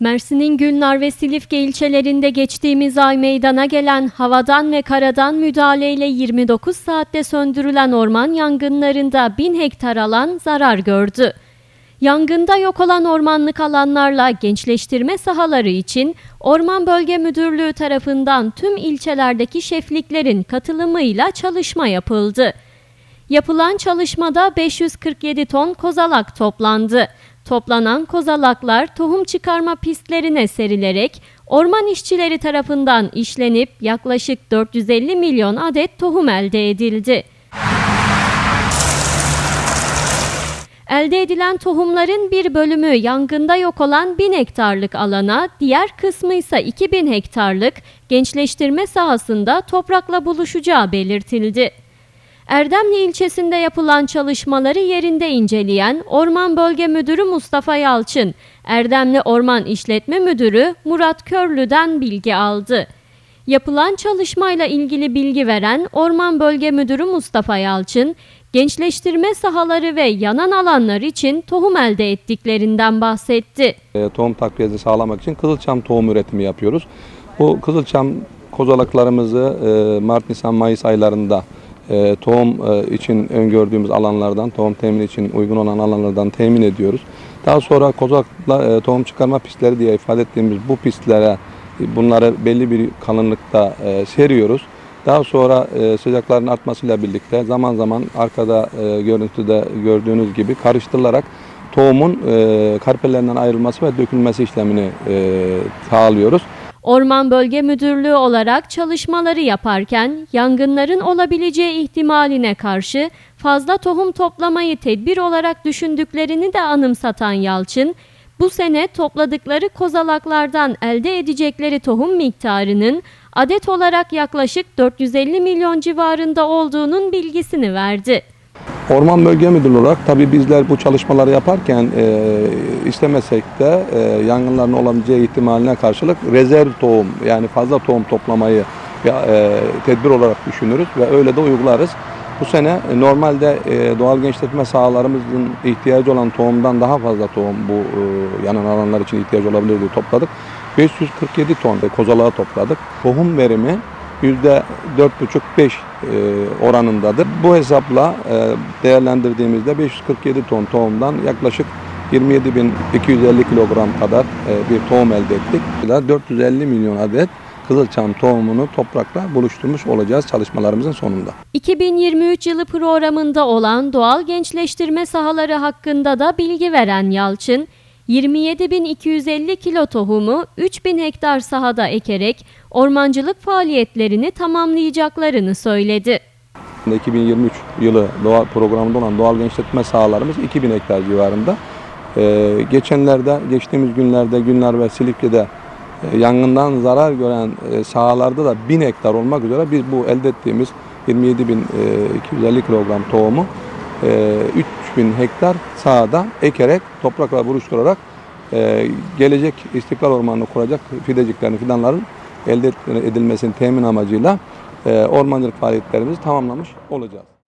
Mersin'in Gülnar ve Silifke ilçelerinde geçtiğimiz ay meydana gelen havadan ve karadan müdahaleyle 29 saatte söndürülen orman yangınlarında 1000 hektar alan zarar gördü. Yangında yok olan ormanlık alanlarla gençleştirme sahaları için Orman Bölge Müdürlüğü tarafından tüm ilçelerdeki şefliklerin katılımıyla çalışma yapıldı. Yapılan çalışmada 547 ton kozalak toplandı. Toplanan kozalaklar tohum çıkarma pistlerine serilerek orman işçileri tarafından işlenip yaklaşık 450 milyon adet tohum elde edildi. Elde edilen tohumların bir bölümü yangında yok olan 1000 hektarlık alana, diğer kısmı ise 2000 hektarlık gençleştirme sahasında toprakla buluşacağı belirtildi. Erdemli ilçesinde yapılan çalışmaları yerinde inceleyen Orman Bölge Müdürü Mustafa Yalçın, Erdemli Orman İşletme Müdürü Murat Körlü'den bilgi aldı. Yapılan çalışmayla ilgili bilgi veren Orman Bölge Müdürü Mustafa Yalçın, gençleştirme sahaları ve yanan alanlar için tohum elde ettiklerinden bahsetti. e, tohum takviyesi sağlamak için kızılçam tohum üretimi yapıyoruz. Bu kızılçam kozalaklarımızı e, Mart, Nisan, Mayıs aylarında e, tohum e, için öngördüğümüz alanlardan, tohum temin için uygun olan alanlardan temin ediyoruz. Daha sonra kozalakla e, tohum çıkarma pistleri diye ifade ettiğimiz bu pistlere e, bunları belli bir kalınlıkta e, seriyoruz. Daha sonra e, sıcakların artmasıyla birlikte zaman zaman arkada görüntüde gördüğünüz gibi karıştırılarak tohumun e, karpellerinden ayrılması ve dökülmesi işlemini e, sağlıyoruz. Orman Bölge Müdürlüğü olarak çalışmaları yaparken yangınların olabileceği ihtimaline karşı fazla tohum toplamayı tedbir olarak düşündüklerini de anımsatan Yalçın, bu sene topladıkları kozalaklardan elde edecekleri tohum miktarının adet olarak yaklaşık 450 milyon civarında olduğunun bilgisini verdi. Orman Bölge Müdürlüğü olarak tabii bizler bu çalışmaları yaparken e, istemesek de e, yangınların olabileceği ihtimaline karşılık rezerv tohum yani fazla tohum toplamayı e, tedbir olarak düşünürüz ve öyle de uygularız. Bu sene e, normalde e, doğal gençletme sahalarımızın ihtiyacı olan tohumdan daha fazla tohum bu e, yanan alanlar için ihtiyacı olabilir diye topladık. 547 ton kozalağı topladık. Tohum verimi %4,5-5 e, oranındadır. Bu hesapla e, değerlendirdiğimizde 547 ton tohumdan yaklaşık 27.250 kilogram kadar e, bir tohum elde ettik. 450 milyon adet kızılçam tohumunu toprakla buluşturmuş olacağız çalışmalarımızın sonunda. 2023 yılı programında olan doğal gençleştirme sahaları hakkında da bilgi veren Yalçın, 27.250 kilo tohumu 3000 hektar sahada ekerek ormancılık faaliyetlerini tamamlayacaklarını söyledi. 2023 yılı doğal programında olan doğal gençletme sahalarımız 2000 hektar civarında. Ee, geçenlerde, geçtiğimiz günlerde Günler ve Silifke'de e, yangından zarar gören e, sahalarda da 1000 hektar olmak üzere biz bu elde ettiğimiz 27.250 kilogram tohumu e, 3000 hektar sahada ekerek toprakla buluşturarak e, gelecek istiklal ormanını kuracak fideciklerin, fidanların elde edilmesinin temin amacıyla e, ormancılık faaliyetlerimizi tamamlamış olacağız.